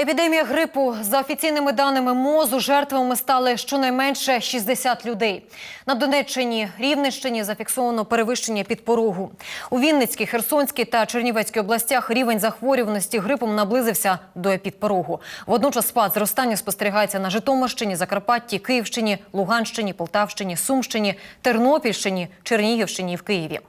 Епідемія грипу за офіційними даними МОЗу жертвами стали щонайменше 60 людей. На Донеччині, Рівненщині зафіксовано перевищення підпорогу. У Вінницькій, Херсонській та Чернівецькій областях рівень захворюваності грипом наблизився до епідпорогу. Водночас спад зростання спостерігається на Житомирщині, Закарпатті, Київщині, Луганщині, Полтавщині, Сумщині, Тернопільщині, Чернігівщині і в Києві.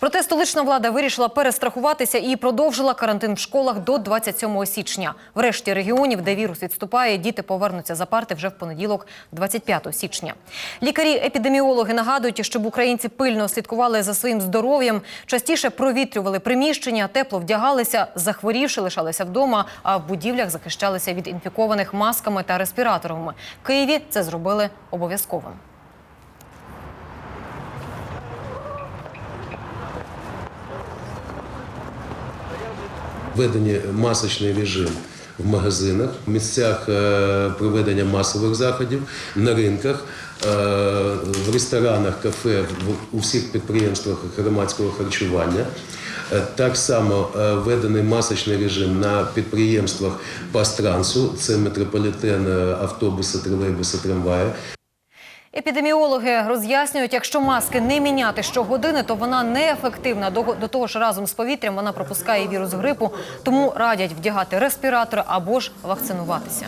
Проте столична влада вирішила перестрахуватися і продовжила карантин в школах до 27 січня. В решті регіонів, де вірус відступає, діти повернуться за парти вже в понеділок, 25 січня. Лікарі-епідеміологи нагадують, щоб українці пильно слідкували за своїм здоров'ям, частіше провітрювали приміщення, тепло вдягалися, захворівши, лишалися вдома, а в будівлях захищалися від інфікованих масками та респіраторами. Києві це зробили обов'язковим. Введені масочний режим в магазинах, в місцях е, проведення масових заходів, на ринках, е, в ресторанах, кафе, у всіх підприємствах громадського харчування. Е, Так само введений масочний режим на підприємствах Пастрансу, це метрополітен, автобуси, тролейбуси, трамваї. Епідеміологи роз'яснюють, якщо маски не міняти щогодини, то вона неефективна. До, того ж, разом з повітрям вона пропускає вірус грипу, тому радять вдягати респіратори або ж вакцинуватися.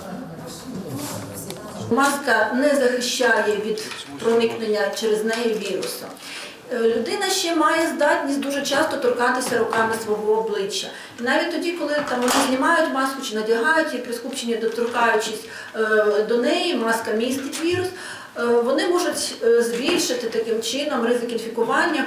Маска не захищає від проникнення через неї вірусу. Е, Людина ще має здатність дуже часто торкатися руками свого обличчя. І навіть тоді, коли там вони знімають маску чи надягають її, при скупченні доторкаючись е, до неї, маска містить вірус, е, вони можуть збільшити таким чином ризик інфікування.